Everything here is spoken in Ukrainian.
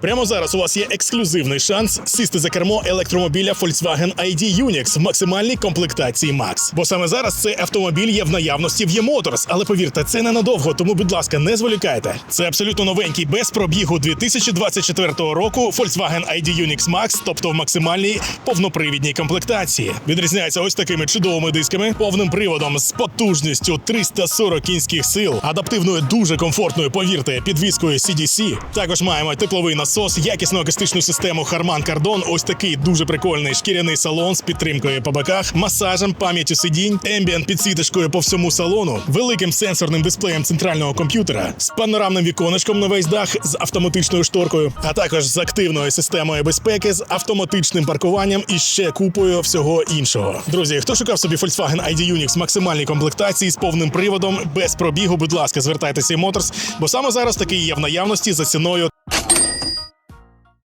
Прямо зараз у вас є ексклюзивний шанс сісти за кермо електромобіля Volkswagen ID Unix в максимальній комплектації Max. Бо саме зараз цей автомобіль є в наявності в Є-Моторс. Але повірте, це ненадовго, тому, будь ласка, не зволікайте. Це абсолютно новенький без пробігу 2024 року Volkswagen ID Unix Max, тобто в максимальній повнопривідній комплектації. Відрізняється ось такими чудовими дисками, повним приводом з потужністю 340 кінських сил, адаптивною дуже комфортною, повірте, підвіскою CDC. Також маємо тепловий насос, якісну акустичну систему Harman Kardon, ось такий дуже прикольний шкіряний салон з підтримкою по боках, масажем, пам'яттю сидінь, ембієнт підсвіточкою по всьому салону, великим сенсорним дисплеєм центрального комп'ютера, з панорамним віконечком на весь дах з автоматичною шторкою, а також з активною системою безпеки, з автоматичним паркуванням і ще купою всього іншого. Друзі, хто шукав собі Volkswagen ID Unix в максимальній комплектації з повним приводом, без пробігу, будь ласка, звертайтеся Motors, бо саме зараз такий є в наявності за ціною